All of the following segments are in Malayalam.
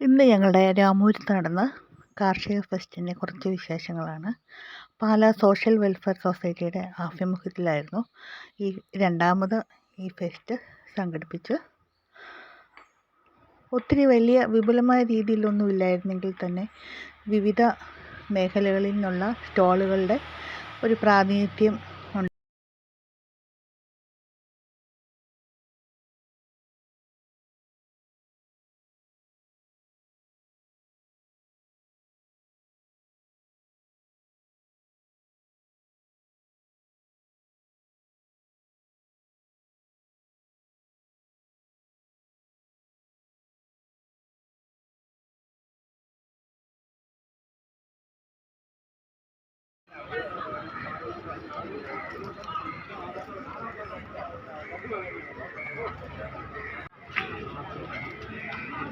ഇന്ന് ഞങ്ങളുടെ രാമൂരത്ത് നടന്ന കാർഷിക ഫെസ്റ്റിന്റെ കുറച്ച് വിശേഷങ്ങളാണ്. പാലാ സോഷ്യൽ വെൽഫെയർ സൊസൈറ്റിയുടെ ആഭിമുഖ്യത്തിലായിരുന്നു ഈ രണ്ടാമത് ഈ ഫെസ്റ്റ് സംഘടിപ്പിച്ച് ഒത്തിരി വലിയ വിപുലമായ രീതിയിലൊന്നും ഇല്ലായിരുന്നെങ്കിൽ തന്നെ വിവിധ മേഖലകളിൽ നിന്നുള്ള സ്റ്റോളുകളുടെ ഒരു പ്രാതിനിധ്യം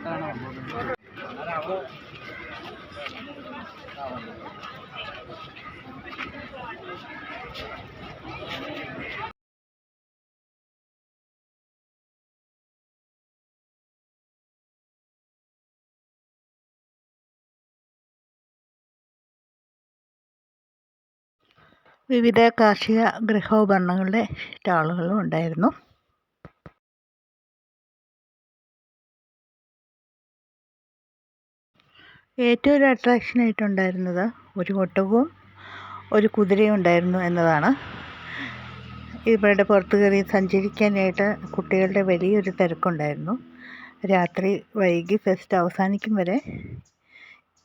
Thank you. വിവിധ കാർഷിക ഗൃഹോപകരണങ്ങളുടെ സ്റ്റാളുകളും ഉണ്ടായിരുന്നു. ഏറ്റവും ഒരു അട്രാക്ഷൻ ആയിട്ടുണ്ടായിരുന്നത് ഒരു ഒട്ടകവും ഒരു കുതിരയും ഉണ്ടായിരുന്നു എന്നതാണ്. ഇവരുടെ പുറത്ത് കയറി സഞ്ചരിക്കാനായിട്ട് കുട്ടികളുടെ വലിയൊരു തിരക്കുണ്ടായിരുന്നു. രാത്രി വൈകി ഫെസ്റ്റ് അവസാനിക്കും വരെ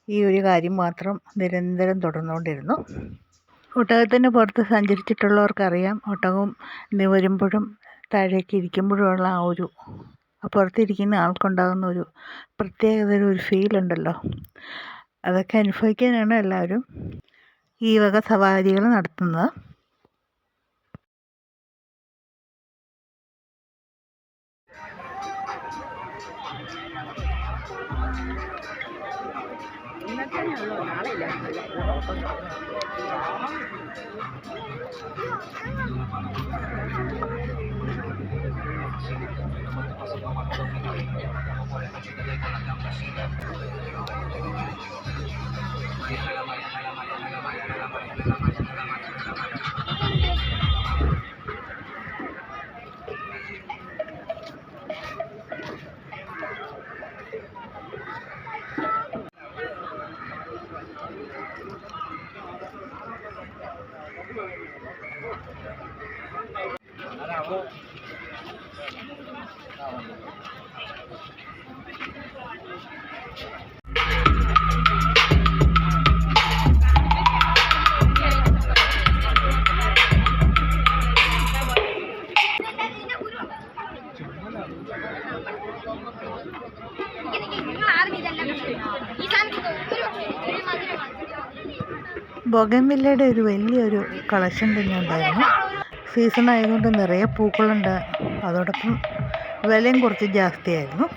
ഈ ഒരു കാര്യം മാത്രം നിരന്തരം തുടർന്നുകൊണ്ടിരുന്നു. ഒട്ടകത്തിന് പുറത്ത് സഞ്ചരിച്ചിട്ടുള്ളവർക്കറിയാം. ഒട്ടകം നിവരുമ്പോഴും താഴേക്ക് ഇരിക്കുമ്പോഴുമുള്ള ആ ഒരു പുറത്തിരിക്കുന്ന ആൾക്കുണ്ടാകുന്ന ഒരു പ്രത്യേകത ഒരു ഫീലുണ്ടല്ലോ അതൊക്കെ അനുഭവിക്കാനാണ് എല്ലാവരും ഈ വക സവാരികൾ നടത്തുന്നത്. 你那看见了，拿了一辆。啊，你好，你好，你。ബൊഗൻവില്ലയുടെ ഒരു വലിയൊരു കളക്ഷൻ തന്നെ ഉണ്ടായിരുന്നു. സീസൺ ആയതുകൊണ്ട് നിറയെ പൂക്കളുണ്ട്. അതോടൊപ്പം വിലയും കുറച്ച് ജാസ്തിയായിരുന്നു.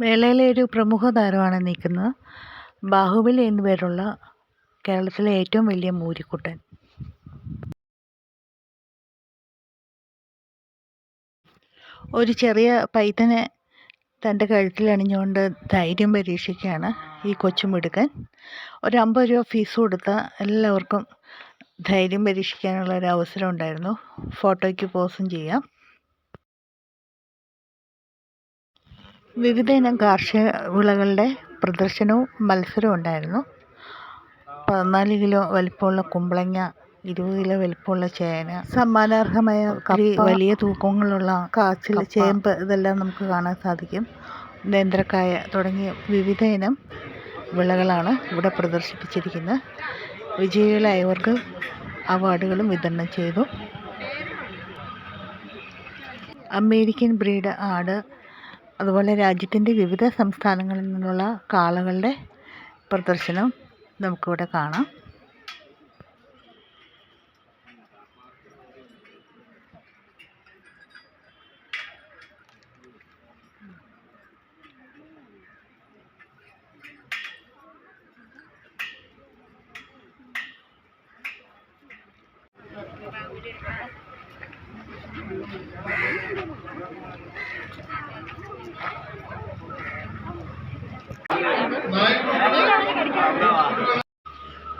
മേളയിലെ ഒരു പ്രമുഖ താരമാണ് നിൽക്കുന്നത്. ബാഹുബലി എന്നു പേരുള്ള കേരളത്തിലെ ഏറ്റവും വലിയ മൂരിക്കുട്ടൻ. ഒരു ചെറിയ പൈത്തനെ തന്റെ കഴുത്തിൽ അണിഞ്ഞുകൊണ്ട് ധൈര്യം പരീക്ഷിക്കുകയാണ് ഈ കൊച്ചുമിടുക്കൻ ഒരു അമ്പത് രൂപ ഫീസ് കൊടുത്ത എല്ലാവർക്കും ധൈര്യം പരീക്ഷിക്കാനുള്ള ഒരു അവസരം ഉണ്ടായിരുന്നു. ഫോട്ടോയ്ക്ക് പോസും ചെയ്യാം. വിവിധ ഇനം കാർഷിക വിളകളുടെ പ്രദർശനവും മത്സരവും ഉണ്ടായിരുന്നു. പതിനാല് കിലോ വലിപ്പമുള്ള കുമ്പളങ്ങ ഇരുപത് കിലോ വലിപ്പമുള്ള ചേന സമ്മാനാർഹമായ കറി വലിയ തൂക്കങ്ങളുള്ള കാച്ചിൽ ചേമ്പ് ഇതെല്ലാം നമുക്ക് കാണാൻ സാധിക്കും. നേന്ത്രക്കായ തുടങ്ങിയ വിവിധ ഇനം വിളകളാണ് ഇവിടെ പ്രദർശിപ്പിച്ചിരിക്കുന്നത്. വിജയികളായവർക്ക് അവാർഡുകളും വിതരണം ചെയ്തു. അമേരിക്കൻ ബ്രീഡ് ആട് അതുപോലെ രാജ്യത്തിന്റെ വിവിധ സംസ്ഥാനങ്ങളിൽ നിന്നുള്ള കാളകളുടെ പ്രദർശനം നമുക്കിവിടെ കാണാം.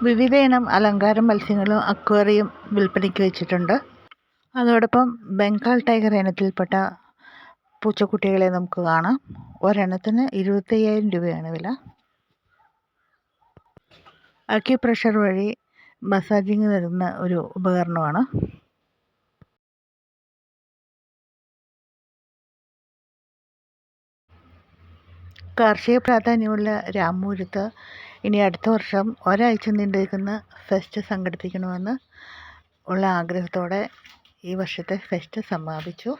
വിവിധ ഇനം അലങ്കാര മത്സ്യങ്ങളും അക്വേറിയം വിൽപ്പനയ്ക്ക് വെച്ചിട്ടുണ്ട്. അതോടൊപ്പം ബംഗാൾ ടൈഗർ ഇനത്തിൽപ്പെട്ട പൂച്ചക്കുട്ടികളെ നമുക്ക് കാണാം. ഒരെണ്ണത്തിന് ഇരുപത്തയ്യായിരം രൂപയാണ് വില. അക്യുപ്രഷർ വഴി മസാജിങ് തരുന്ന ഒരു ഉപകരണമാണ്. കാർഷിക പ്രാധാന്യമുള്ള രാമൂരത്ത് ഇനി അടുത്ത വർഷം ഒരാഴ്ച നീണ്ടു നിൽക്കുന്ന ഫെസ്റ്റ് സംഘടിപ്പിക്കണമെന്ന് ഉള്ള ആഗ്രഹത്തോടെ ഈ വർഷത്തെ ഫെസ്റ്റ് സമാപിച്ചു.